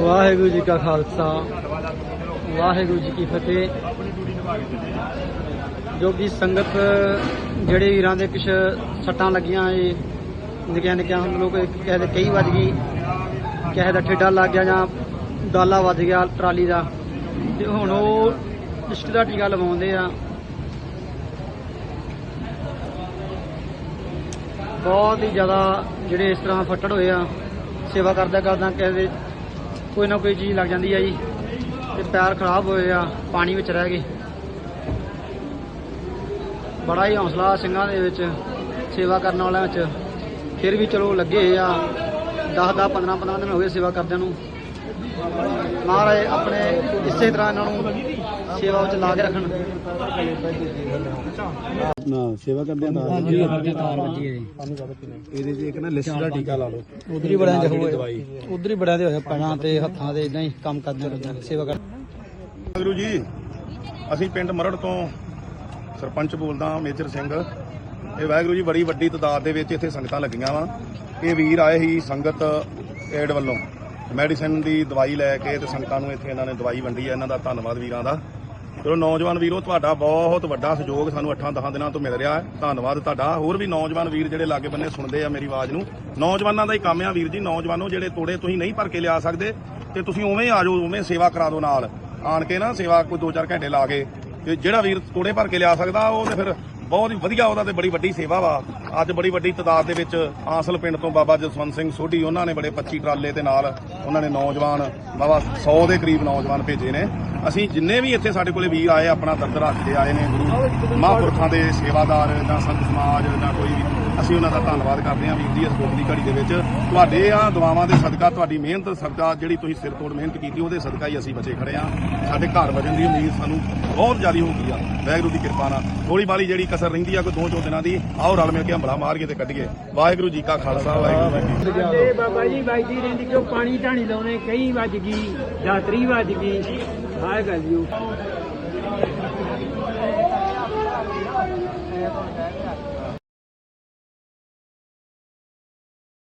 ਵਾਹਿਗੁਰੂ ਜੀ ਕਾ ਖਾਲਸਾ, ਵਾਹਿਗੁਰੂ ਜੀ ਕੀ ਫਤਿਹ। ਜੋ ਕਿ ਸੰਗਤ ਜਿਹੜੇ ਵੀਰਾਂ ਦੇ ਕੁਛ ਸੱਟਾਂ ਲੱਗੀਆਂ ਏ ਨਿੱਕਿਆਂ ਨਿੱਕਿਆਂ ਲੋਕ ਕਿਸੇ ਦੇ ਕਈ ਵੱਜ ਗਈ, ਕਿਸੇ ਦਾ ਠੇਡਾ ਲੱਗ ਗਿਆ ਜਾਂ ਡਾਲਾ ਵੱਜ ਗਿਆ ਟਰਾਲੀ ਦਾ, ਤੇ ਹੁਣ ਉਹ ਇਸ਼ਕ ਦਾ ਟੀਕਾ ਲਵਾਉਂਦੇ ਆ। ਬਹੁਤ ਹੀ ਜ਼ਿਆਦਾ ਜਿਹੜੇ ਇਸ ਤਰ੍ਹਾਂ ਫੱਟੜ ਹੋਏ ਆ, ਸੇਵਾ ਕਰਦਾ ਕਰਦਾ ਕਿਸੇ ਦੇ ਕੋਈ ਨਾ ਕੋਈ ਚੀਜ਼ ਲੱਗ ਜਾਂਦੀ ਆ ਜੀ। ਤੇ ਪੈਰ ਖਰਾਬ ਹੋਏ ਆ, ਪਾਣੀ ਵਿੱਚ ਰਹਿ ਗਏ। ਬੜਾ ਹੀ ਹੌਸਲਾ ਸਿੰਘਾਂ ਦੇ ਵਿੱਚ, ਸੇਵਾ ਕਰਨ ਵਾਲਿਆਂ ਵਿੱਚ। ਫਿਰ ਵੀ ਚਲੋ ਲੱਗੇ ਆ। 10 10 15 15 ਦਿਨ ਹੋ ਗਏ ਸੇਵਾ ਕਰਦਿਆਂ ਨੂੰ। ਮਹਾਰਾਜ ਆਪਣੇ ਇਸੇ ਤਰ੍ਹਾਂ ਇਹਨਾਂ ਨੂੰ ਸੇਵਾ ਵਿੱਚ ਲਾ ਕੇ ਰੱਖਣ। ਨਾ ਸੇਵਾ ਕਰਦੇ ਆ ਨਾਲ। ਹਾਂਜੀ ਤਾਰ ਵੱਜੀ ਹੈ ਇਹਦੇ 'ਚ ਇੱਕ ਨਾ ਲਿਸਟ ਦਾ ਟੀਕਾ ਲਾ ਲਓ। ਉਧਰ ਹੀ ਬੜਿਆਂ ਦੇ ਹੋਏ ਦਵਾਈ। ਉਧਰ ਹੀ ਬੜਿਆਂ ਦੇ ਹੋਏ ਪੈਰਾਂ ਤੇ ਹੱਥਾਂ ਤੇ ਇਦਾਂ ਹੀ ਕੰਮ ਕਰਦੇ ਕਰਦੇ ਸੇਵਾ ਕਰ ਗੁਰੂ ਜੀ ਅਸੀਂ ਪਿੰਡ ਮਰੜ ਤੋਂ ਸਰਪੰਚ ਬੋਲਦਾ ਮੇਜਰ ਸਿੰਘ। ਇਹ ਵਾਹਿਗੁਰੂ ਜੀ ਬੜੀ ਵੱਡੀ ਤਦਾਦ ਦੇ ਵਿੱਚ ਇੱਥੇ ਸੰਗਤਾਂ ਲੱਗੀਆਂ ਵਾ। ਇਹ ਵੀਰ ਆਏ ਸੀ ਸੰਗਤ ਏਡ ਵੱਲੋਂ। ਮੈਡੀਸਿਨ ਦੀ ਦਵਾਈ ਲੈ ਕੇ ਤੇ ਸੰਗਤਾਂ ਨੂੰ ਇੱਥੇ ਇਹਨਾਂ ਨੇ ਦਵਾਈ ਵੰਡੀ ਹੈ, ਇਹਨਾਂ ਦਾ ਧੰਨਵਾਦ ਵੀਰਾਂ ਦਾ। ਚਲੋ ਨੌਜਵਾਨ ਵੀਰੋ, ਤੁਹਾਡਾ ਬਹੁਤ ਵੱਡਾ ਸਹਿਯੋਗ ਸਾਨੂੰ 8-10 ਦਿਨਾਂ ਤੋਂ ਮਿਲ ਰਿਹਾ ਹੈ। ਧੰਨਵਾਦ ਤੁਹਾਡਾ। ਹੋਰ ਵੀ ਨੌਜਵਾਨ ਵੀਰ ਜਿਹੜੇ ਲਾਗੇ ਬੰਨੇ ਸੁਣਦੇ ਆ ਮੇਰੀ ਆਵਾਜ਼ ਨੂੰ, ਨੌਜਵਾਨਾਂ ਦਾ ਹੀ ਕੰਮ ਆ ਵੀਰ ਜੀ। ਨੌਜਵਾਨੋ ਜਿਹੜੇ ਤੋੜੇ ਤੁਸੀਂ ਨਹੀਂ ਭਰ ਕੇ ਲਿਆ ਸਕਦੇ ਤੇ ਤੁਸੀਂ ਉਵੇਂ ਹੀ ਆ ਜਾਓ, ਉਵੇਂ ਸੇਵਾ ਕਰਾ ਦਿਓ ਨਾਲ। ਆਣ ਕੇ ਨਾ ਸੇਵਾ ਕੋਈ 2-4 ਘੰਟੇ ਲਾ ਕੇ ਤੇ ਜਿਹੜਾ ਵੀਰ ਤੋੜੇ ਭਰ ਕੇ ਲਿਆ ਸਕਦਾ, ਉਹ ਤੇ ਫਿਰ ਬਹੁਤ ਹੀ ਵਧੀਆ ਉਹਦਾ ਤੇ ਬੜੀ ਵੱਡੀ ਸੇਵਾ ਵਾ। ਅੱਜ ਬੜੀ ਵੱਡੀ ਤਦਾਦ ਦੇ ਵਿੱਚ ਆਸਲ ਪਿੰਡ ਤੋਂ ਬਾਬਾ ਜਸਵੰਤ ਸਿੰਘ ਸੋਢੀ, ਉਹਨਾਂ ਨੇ ਬੜੇ 25 ਟਰਾਲੇ ਦੇ ਨਾਲ ਉਹਨਾਂ ਨੇ ਨੌਜਵਾਨ ਬਾਬਾ 100 ਦੇ ਕਰੀਬ ਨੌਜਵਾਨ ਭੇਜੇ ਨੇ। ਅਸੀਂ ਜਿੰਨੇ ਵੀ ਇੱਥੇ ਸਾਡੇ ਕੋਲੇ ਵੀਰ ਆਏ, ਆਪਣਾ ਦਰਦ ਰੱਖ ਕੇ ਆਏ ਨੇ, ਗੁਰੂ ਮਹਾਂਪੁਰਖਾਂ ਦੇ ਸੇਵਾਦਾਰ ਜਾਂ ਸੰਤ ਸਮਾਜ ਜਾਂ ਕੋਈ ਵੀ, ਅਸੀਂ ਉਹਨਾਂ ਦਾ ਧੰਨਵਾਦ ਕਰਦੇ ਹਾਂ ਵੀਰ ਜੀ ਇਸ ਦੁੱਖ ਦੀ ਘੜੀ ਦੇ ਵਿੱਚ। ਤੁਹਾਡੇ ਆ ਦੁਆਵਾਂ ਦੇ ਸਦਕਾ, ਤੁਹਾਡੀ ਮਿਹਨਤ ਸਦਕਾ, ਜਿਹੜੀ ਤੁਸੀਂ ਸਿਰ ਤੋੜ ਮਿਹਨਤ ਕੀਤੀ, ਉਹਦੇ ਸਦਕਾ ਹੀ ਅਸੀਂ ਬਚੇ ਖੜੇ ਆ ਸਾਡੇ ਘਰ ਵਜਣ ਦੀ ਉਮੀਦ ਸਾਨੂੰ ਬਹੁਤ ਜ਼ਿਆਦਾ ਹੋ ਗਈ ਆ। ਵਾਹਿਗੁਰੂ ਦੀ ਕਿਰਪਾ ਨਾਲ। ਥੋੜੀ ਬਾਲੀ ਜਿਹੜੀ ਕਸਰ ਰਹਿੰਦੀ ਆ ਕੋਈ ਦੋ ਚੋ ਦਿਨਾਂ ਦੀ, ਆਓ ਰਲ ਮਿਲ ਕੇ ਹਮਲਾ ਮਾਰ ਕੇ ਤੇ ਕੱਢ ਗਏ ਵਾਹਿਗੁਰੂ ਜੀ ਕਾ ਖਾਲਸਾ, ਵਾਹਿਗੁਰੂ ਜੀ ਤੇ ਬਾਬਾ ਜੀ ਵਾਜਦੀ ਰਹਿੰਦੀ ਕਿਉਂ? ਪਾਣੀ ਢਾਣੀ ਲਾਉਣੇ, ਕਈ ਵੱਜ ਗਈ ਦਾਤਰੀ ਵੱਜ ਗਈ। ਆਹ ਗੱਲ ਜੀ।